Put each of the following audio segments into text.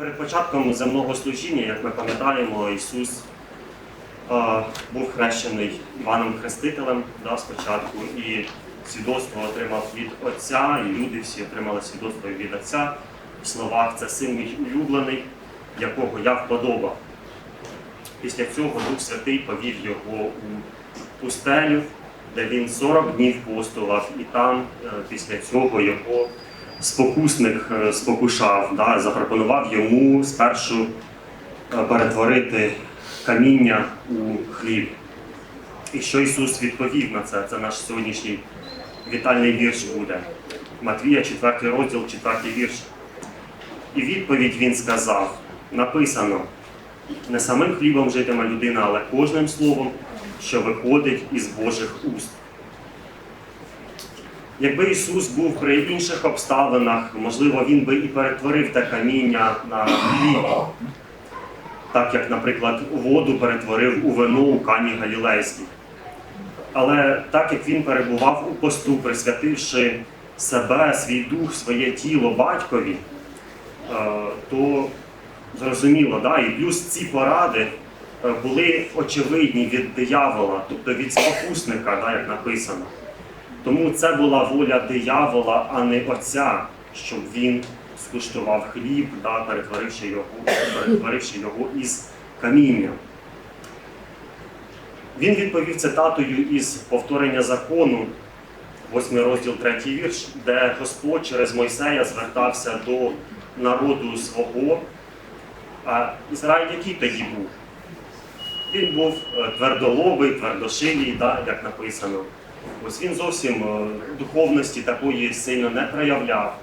Перед початком земного служіння, як ми пам'ятаємо, Ісус е, був хрещений Іваном Хрестителем да, спочатку, і свідоцтво отримав від Отця, і люди всі отримали свідоцтво від Отця. В словах це син мій улюблений, якого я вподобав. Після цього Дух Святий повів його у пустелю, де він 40 днів постував, і там е, після цього його спокусник е, спокушав, да, запропонував йому спершу е, перетворити каміння у хліб. І що Ісус відповів на це? Це наш сьогоднішній вітальний вірш буде. Матвія, 4 розділ, 4 вірш. І відповідь він сказав: написано: не самим хлібом житиме людина, але кожним словом, що виходить із Божих уст. Якби Ісус був при інших обставинах, можливо, Він би і перетворив те каміння на хліб, так як, наприклад, воду перетворив у вино у Кані Галілейській. Але так як він перебував у посту, присвятивши себе, свій дух, своє тіло батькові, е, то зрозуміло, да? і плюс ці поради е, були очевидні від диявола, тобто від спокусника, да, як написано. Тому це була воля диявола, а не отця, щоб він скуштував хліб, да, перетворивши, його, перетворивши його із каміння. Він відповів цитатою із повторення закону, 8 розділ 3 вірш, де Господь через Мойсея звертався до народу свого. А Ізраїль який тоді був? Він був е, твердолобий, твердошилій, да, як написано. Ось він зовсім е, духовності такої сильно не проявляв.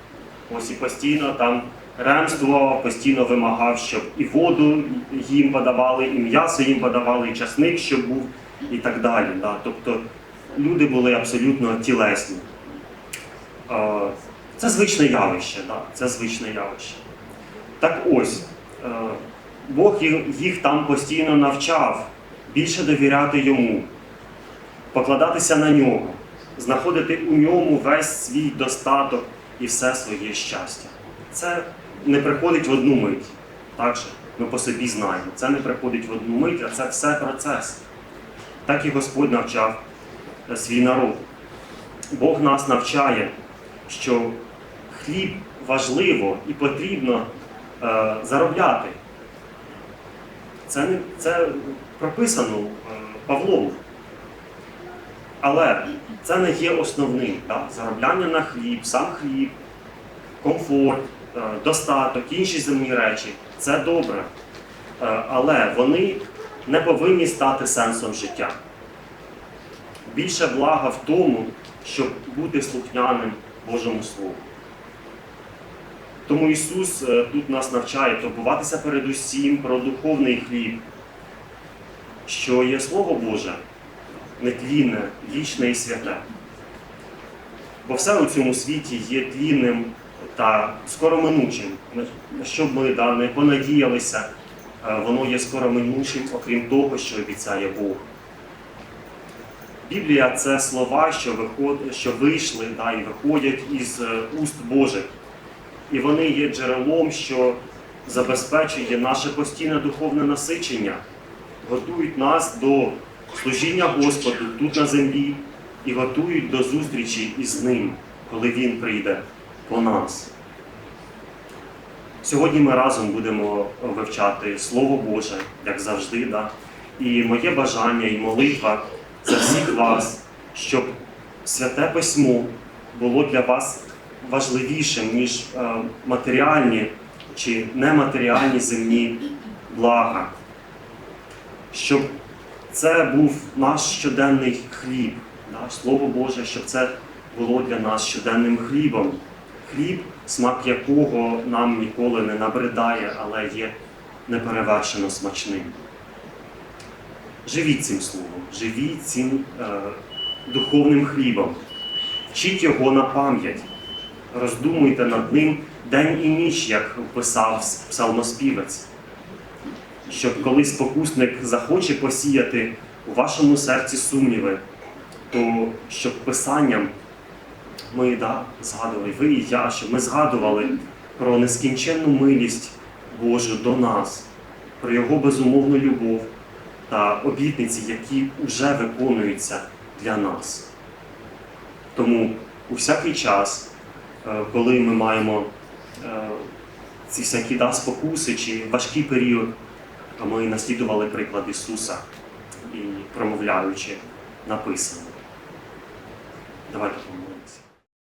Ось і постійно там ремствував, постійно вимагав, щоб і воду їм подавали, і м'ясо їм подавали, і часник, щоб був, і так далі. Да. Тобто люди були абсолютно тілесні. Е, Це звичне явище, да. це звичне явище. Так ось, е, Бог їх- їх там постійно навчав більше довіряти йому покладатися на нього, знаходити у ньому весь свій достаток і все своє щастя. Це не приходить в одну мить. Так же ми по собі знаємо. Це не приходить в одну мить, а це все процес. Так і Господь навчав е, свій народ. Бог нас навчає, що хліб важливо і потрібно е, заробляти. Це, це прописано е, Павлом. Але це не є основним. Так? Заробляння на хліб, сам хліб, комфорт, е, достаток, інші земні речі це добре. Е, Але вони не повинні стати сенсом життя. Більше блага в тому, щоб бути слухняним Божому Слову. Тому Ісус е, тут нас навчає турбуватися передусім про духовний хліб, що є Слово Боже нетлінне, вічне і святе. Бо все у цьому світі є тлінним та скороминучим. На що б ми да, не понадіялися, е, воно є скороминучим, окрім того, що обіцяє Бог. Біблія це слова, що, виход... що вийшли да, і виходять із е, уст Божих. І вони є джерелом, що забезпечує наше постійне духовне насичення, готують нас до служіння Господу тут на землі і готують до зустрічі із Ним, коли Він прийде по нас. Сьогодні ми разом будемо вивчати Слово Боже, як завжди. Да? І моє бажання і молитва за всіх вас, щоб святе письмо було для вас важливішим, ніж е, матеріальні чи нематеріальні земні блага. Щоб це був наш щоденний хліб, да? Слово Боже, щоб це було для нас щоденним хлібом. Хліб, смак якого нам ніколи не набридає, але є неперевершено смачним. Живіть цим словом, живіть цим е, духовним хлібом, вчіть його на пам'ять, роздумуйте над ним день і ніч, як писав псалмоспівець щоб коли спокусник захоче посіяти у вашому серці сумніви, то щоб писанням ми да, згадували, ви і я, щоб ми згадували про нескінченну милість Божу до нас, про Його безумовну любов та обітниці, які вже виконуються для нас. Тому у всякий час, е, коли ми маємо е, ці всякі да, спокуси чи важкий період, то ми наслідували приклад Ісуса і промовляючи написано. Давайте помолимося.